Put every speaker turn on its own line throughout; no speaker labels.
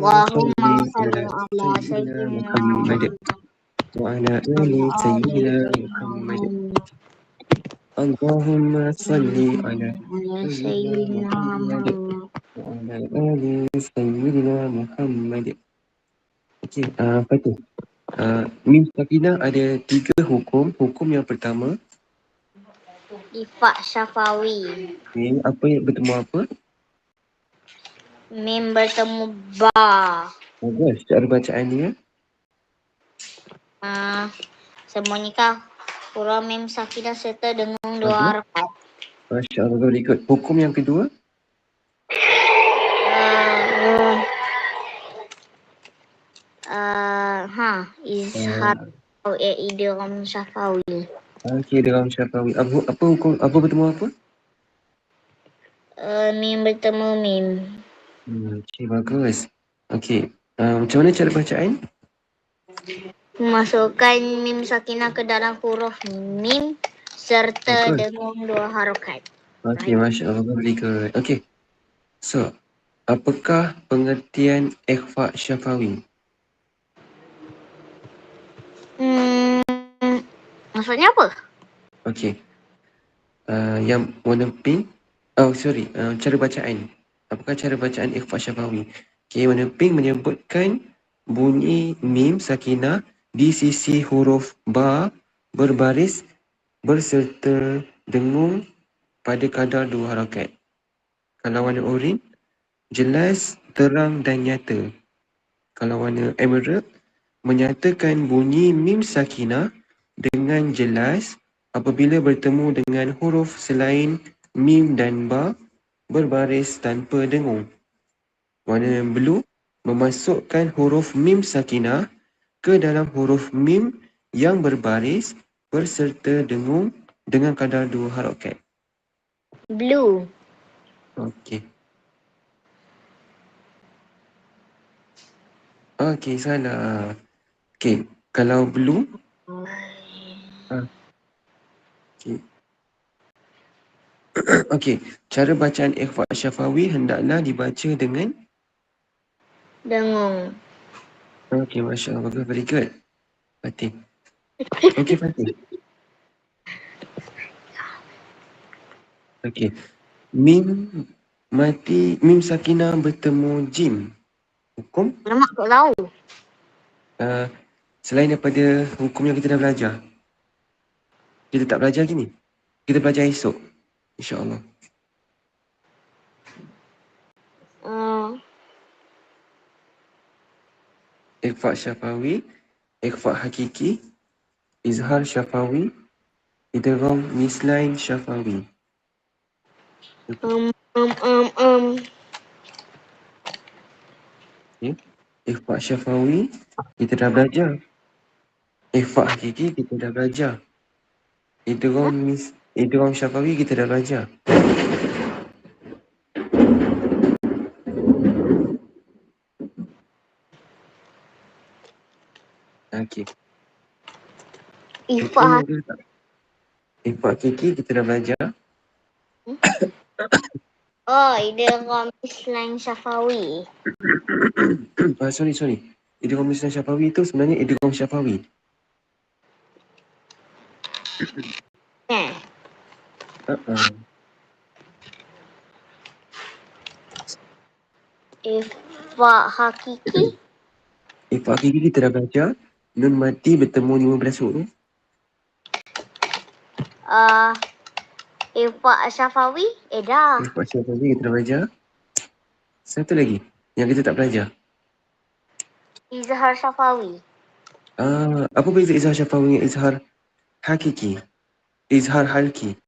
Sayyidina Muhammad wa ala ali sayyidina Muhammad. Allahumma salli ala
sayyidina Muhammad.
wa ala ali sayyidina Muhammad. Okey, uh. Uh, Mim Sakinah ada tiga hukum. Hukum yang pertama,
Ifak Syafawi.
ni apa yang bertemu apa?
Mim bertemu ba.
Bagus, cara bacaan dia.
Uh, semuanya kah? Huruf mim sakinah serta dengung dua
Okey.
harakat.
Masya Allah, good. Hukum yang kedua,
Uh, uh, ha, izhar atau uh, idgham syafawi.
Okey, dalam syafawi. Apa, apa hukum, apa bertemu apa?
Uh, mim bertemu mim.
Hmm, okey, bagus. Okey, uh, macam mana cara bacaan?
Masukkan mim sakinah ke dalam huruf mim serta
Betul.
dengung dua harakat.
Okey, Masya Allah, very good. Okey, so, apakah pengertian ikhfa syafawi?
Hmm, maksudnya apa?
Okey, uh, yang warna pink, oh sorry, uh, cara bacaan. Apakah cara bacaan ikhfa syafawi? Okey, warna pink menyebutkan bunyi mim sakinah di sisi huruf ba berbaris berserta dengung pada kadar dua harakat. Kalau warna oren, jelas, terang dan nyata. Kalau warna emerald, menyatakan bunyi mim sakinah dengan jelas apabila bertemu dengan huruf selain mim dan ba berbaris tanpa dengung. Warna blue memasukkan huruf mim sakinah ke dalam huruf mim yang berbaris berserta dengung dengan kadar dua harakat.
Blue.
Okey. Okey, salah. Okey, kalau blue. Ah. Okey. Okey, cara bacaan ikhfa syafawi hendaklah dibaca dengan
Dengung.
Okey, Masya Allah. Bagus, very good. Fatih. Okey, Fatih. Okey. Mim mati, mim sakinah bertemu jim. Hukum
Lemak kau tahu.
uh, selain daripada hukum yang kita dah belajar. Kita tak belajar gini. Kita belajar esok. InsyaAllah.
Uh,
Ikhfa syafawi, ikhfa hakiki, izhar syafawi, idgham mislain syafawi.
um, um, um, um.
Ikhfa syafawi, kita dah belajar. Ikhfa hakiki, kita dah belajar. Idgham mis idgham syafawi, kita dah belajar. Okey.
Ifa.
Ikhfa hakiki, kita dah belajar.
Oh, idgham Islam Syafawi.
ah, sorry, sorry. Idgham mislain syafawi tu sebenarnya idgham syafawi. Uh-uh.
Ifa hakiki.
Ikhfa hakiki kita dah belajar. Nun mati bertemu 15 huruf.
Uh, Ifa Syafawi. Eh dah.
Ikhfa syafawi kita dah belajar. Satu lagi yang kita tak belajar.
Izhar Syafawi.
Ah, apa beza izhar syafawi dengan izhar hakiki? Izhar halki.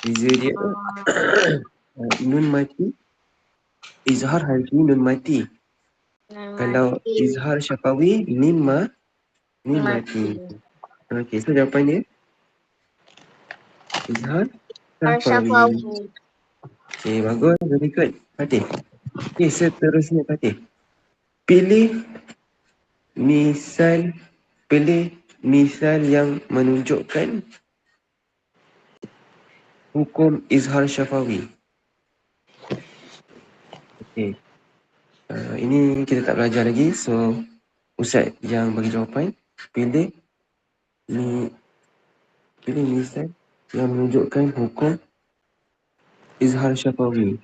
Beza dia ah, nun mati. Izhar halki nun mati. Kalau izhar syafawi mim ma mim mati. Okey, so jawapan dia izhar. Syafawi. Okey, bagus. Very good. Fatih. Okey, seterusnya Fatih. Pilih misal pilih misal yang menunjukkan hukum izhar syafawi. Okay. Uh, ini kita tak belajar lagi. So, Ustaz yang bagi jawapan, pilih ni pilih ni Ustaz yang menunjukkan hukum izhar syafawi.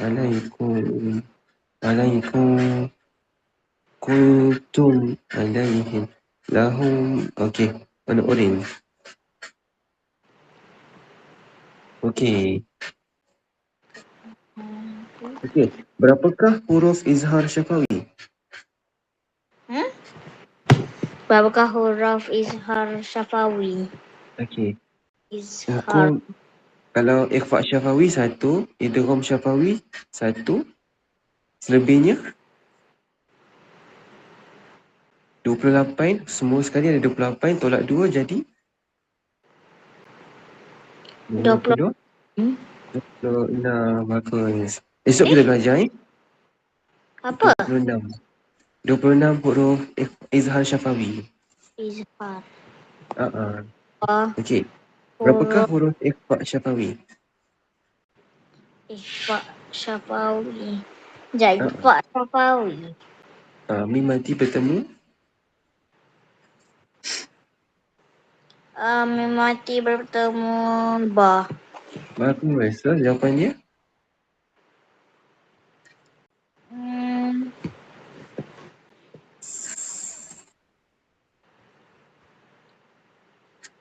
Alaikum alaikum kuntum alaihim lahum okey warna orange okey okey berapakah huruf izhar syafawi
Berapakah huruf izhar syafawi?
okey
Izhar.
hukum kalau ikhfa syafawi satu idgham syafawi satu selebihnya 28 semua sekali ada 28 tolak 2 jadi
20.
22 26 bagus esok kita belajar eh
Apa?
26 26 huruf ik- izhar syafawi
Izhar.
uh-uh.
Oh,
okey berapakah huruf ikhfa syafawi
Ikhfa syafawi. Sekejap,
Ah.
ikhfa syafawi.
uh, mim mati bertemu
Uh, mati bertemu ba.
bagus so jawapan dia?
Hmm.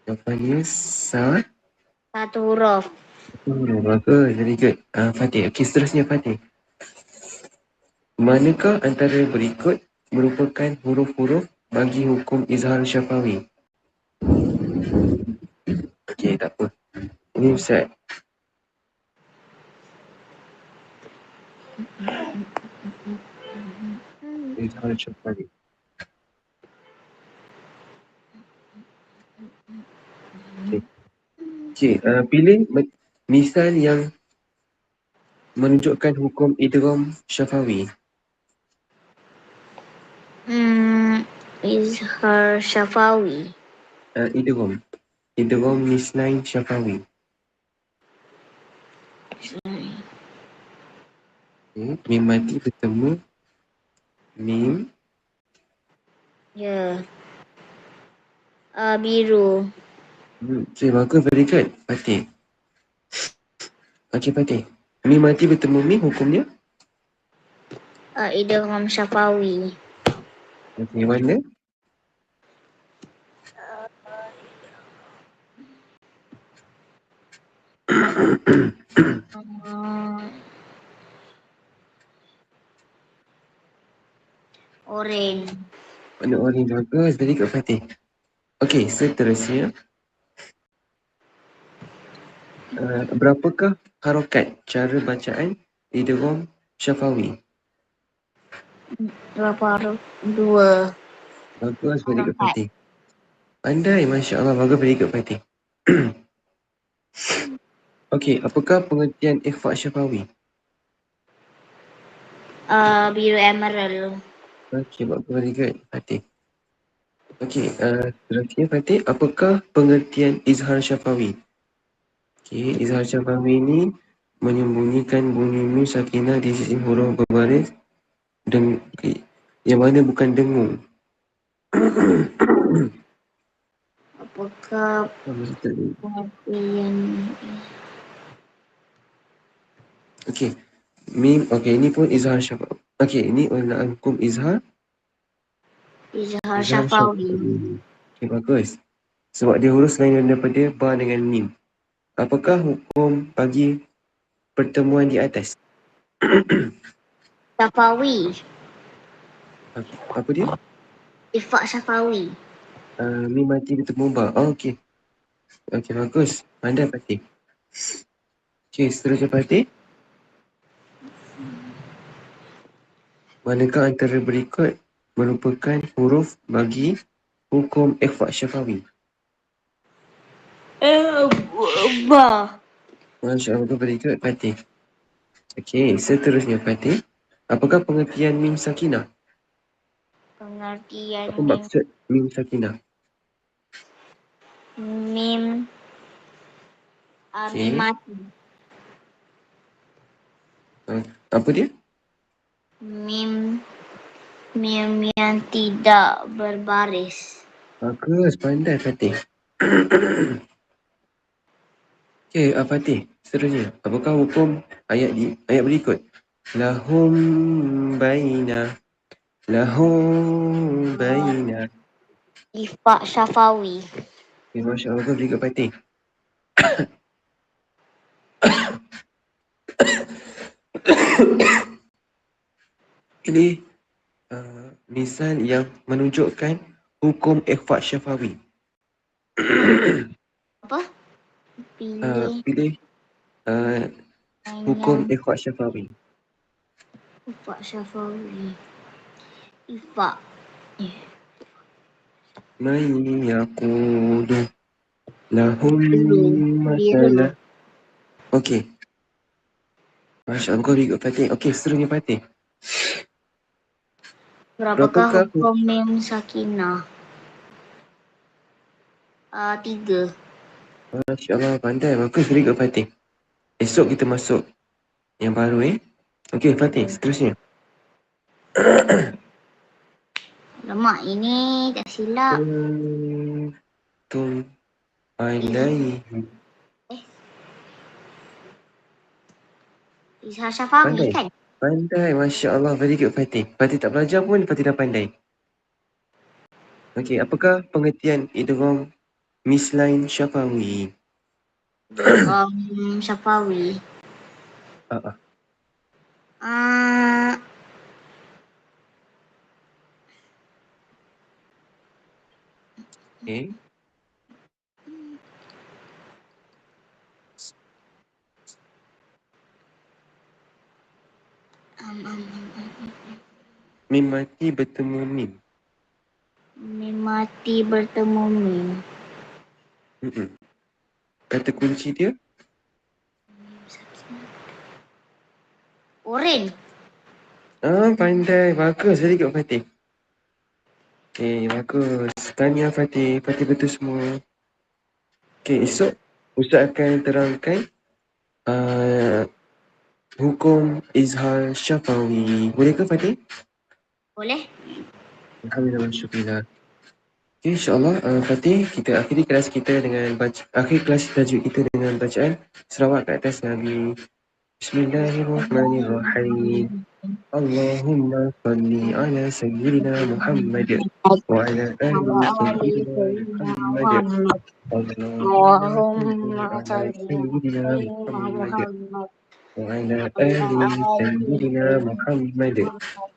jawapan dia sa
Satu huruf.
huruf. Bagus very good uh, Fatih. Okey seterusnya Fatih. Manakah antara berikut merupakan huruf-huruf bagi hukum izhar syafawi okey tak apa ini Ustaz izhar syafawi okey. Okey uh, pilih misal yang menunjukkan hukum idgham syafawi.
Hmm. Izhar syafawi.
uh, idgham idgham misnain syafawi okay. mim mati bertemu mim
Ya. Uh, biru.
Hmm, okay, bagus very good. Fatih. Okey, Fatih. Mi mati bertemu mi hukumnya?
Uh, idgham syafawi.
Okey, warna?
Uh, orange.
Warna orange bagus. Very good, Fatih. Okey, seterusnya. Uh, berapakah harokat cara bacaan idgham syafawi?
Berapa? Dua.
Bagus, good,
Harokat.
Fatih. Pandai, Masya Allah. Bagus, very good, Fatih. Okey, apakah pengertian ikhfa syafawi?
Uh, biru emerald.
Okey, bagus, very good, Fatih. Okey, uh, seterusnya Fatih, apakah pengertian izhar syafawi? Okey, izhar syafawi ini menyembunyikan bunyi mim sakinah di sisi huruf berbaris deng okay. yang mana bukan dengung.
Apakah pengertian
Okey, mim, okey, ini pun izhar syafawi. Okey, ini penggunaan hukum izhar.
izhar
izhar
syafawi?
Okey, bagus. Sebab dia huruf selain daripada ba dengan mim. Apakah hukum bagi pertemuan di atas?
Syafawi.
Apa dia?
Ifak syafawi.
Uh, mim mati bertemu ba. Oh, okey. Okey, bagus. Pandai Fatih. Okey, seterusnya Fatih. Manakah antara berikut merupakan huruf bagi hukum ikhfa syafawi?
Eh, ba.
Masya Allah, berikut Fatih. Okey, seterusnya Fatih. Apakah pengertian mim sakinah?
Pengertian
Apa maksud mim sakinah?
mim uh, mim mati.
Uh, apa dia?
Mim mim yang tidak berbaris.
Bagus, pandai Fatih. Okey, uh, Fatih. Seterusnya, apakah hukum ayat di ayat berikut? Lahum baina lahum baina.
Ifak Syafawi.
Okay, Masya Allah, beri kat Fatih. Ini uh, misal yang menunjukkan hukum ikhfa syafawi.
Apa?
Uh,
Pilih
pilih uh, hukum ikhfa syafawi.
Ifak Syafawi. Eh,
Man yaqulu lahum masalah. Okey. Masya Allah, kau kat Fatih. Okey, seterusnya Fatih.
Berapakah
Berapakah
hukum mim sakinah? Uh, tiga.
Masya Allah, pandai. Bagus, beri kat Fatih. Esok kita masuk yang baru eh. Okey, Fatih, seterusnya.
Lemak ini tak silap.
Tum alaihi.
Isa Syafawi
Pandai.
kan?
Pandai, Masya Allah. Very good, Fatih. Fatih tak belajar pun, Fatih dah pandai. Okey, apakah pengertian idgham mislain syafawi?
Um, Syafawi.
Ah, ah.
Uh,
Okey.
um, um, um, um.
Mim mati bertemu mim.
Mim mati bertemu mim.
Mm-mm. Kata kunci dia,
Oren.
ah pandai. Bagus, very good, Fatih. Okey, bagus. Tanya Fatih. Fatih betul semua. Okey, esok Ustaz akan terangkan uh, hukum izhar syafawi. Boleh ke Fatih?
Boleh?
Alhamdulillah, syukurlah. Okay, insyaAllah uh, Fatih, kita akhiri kelas kita dengan baca, akhir kelas tajuk kita dengan bacaan selawat ke atas Nabi. Bismillahirrahmanirrahim. Allahumma salli ala sayyidina Muhammad wa ala ali sayyidina Muhammad.
Allahumma salli
ala sayyidina
Muhammad.
wa ala ali sayyidina Muhammad.